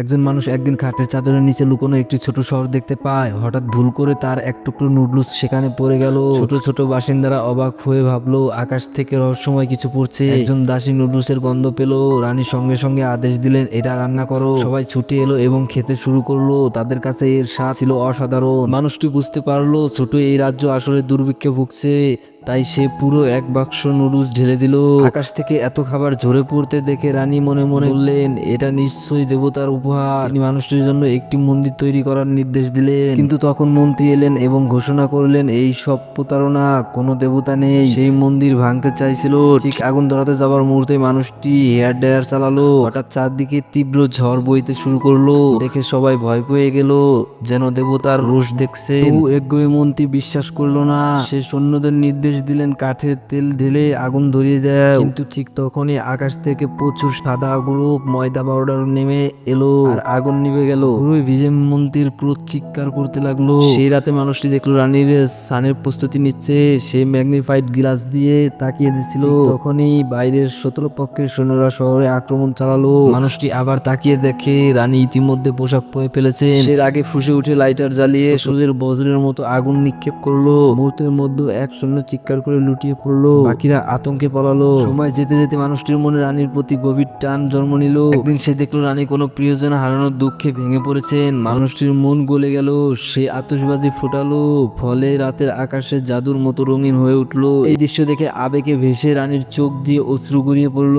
একজন মানুষ একদিন খাটের চাদরের নিচে লুকোনো একটি ছোট শহর দেখতে পায়। হঠাৎ ভুল করে তার এক টুকরো নুডলস সেখানে পড়ে গেল। ছোট ছোট বাসিন্দারা অবাক হয়ে ভাবলো আকাশ থেকে রহস্যময় কিছু পড়ছে। একজন দাসী নুডলসের গন্ধ পেল। রানী সঙ্গে সঙ্গে আদেশ দিলেন এটা রান্না করো। সবাই ছুটে এলো এবং খেতে শুরু করল। তাদের কাছে এর স্বাদ ছিল অসাধারণ। মানুষটি বুঝতে পারল ছোট এই রাজ্য আসলে দুর্ভিক্ষে ভুগছে। তাই সে পুরো এক বাক্স নুডলস ঢেলে দিল। আকাশ থেকে এত খাবার ঝরে পড়তে দেখে রানী মনে মনে বললেন, এটা নিশ্চয়ই দেবতার উপহার। তিনি মানুষটির জন্য একটি মন্দির তৈরি করার নির্দেশ দিলেন। কিন্তু তখন মন্ত্রী এলেন এবং ঘোষণা করলেন, এই সব প্রতারণা, কোনো দেবতা নেই। সেই মন্দির ভাঙতে চাইছিল। ঠিক আগুন ধরাতে যাবার মুহূর্তে মানুষটি হেয়ার ড্রায়ার চালালো। হঠাৎ চারদিকে তীব্র ঝড় বইতে শুরু করল। দেখে সবাই ভয় পেয়ে গেল, যেন দেবতার রোষ দেখছে। একগুয়ে মন্ত্রী বিশ্বাস করল না। সে সৈন্যদের নির্দেশ দিলেন কাঠের তেল ঢেলে আগুন ধরিয়ে দেয়। কিন্তু ঠিক তখনই আকাশ থেকে প্রচুর সাদা গ্রুপ ময়দা পাউডার নেমে এলো। আর আগুন নিভে গেল। পুরোই ভিজে মন্ত্রীর ক্রোধ চিৎকার করতে লাগল। সেই রাতে মানুষটি দেখল রানীর সানের প্রস্তুতি নিচ্ছে। সে ম্যাগনিফাইড গ্লাস দিয়ে তাকিয়ে দিছিল। তখনই বাইরের সতেরো পক্ষের সৈন্যরা শহরে আক্রমণ চালালো। মানুষটি আবার তাকিয়ে দেখে রানী ইতিমধ্যে পোশাক পরে ফেলেছে সে আগে ফুসে উঠে লাইটার জ্বালিয়ে সূর্যের বজ্রের মতো আগুন নিক্ষেপ করল। মুহূর্তের মধ্যে এক সৈন্য চিৎকার করে লুটিয়ে পড়ল। বাকিরা আতঙ্কে পড়ালো সময় যেতে যেতে মানুষটির মনে রানীর প্রতি গভীর টান জন্ম নিল। একদিন সে দেখল রানী কোনো প্রিয়জন হারানোর দুঃখে ভেঙে পড়েছেন। মানুষটির মন গলে গেল। সে আতশবাজি ফোটালো। ফলে রাতের আকাশে জাদুর মতো রঙিন হয়ে উঠল। এই দৃশ্য দেখে আবেগে ভেসে রানীর চোখ দিয়ে অশ্রু গড়িয়ে পড়ল।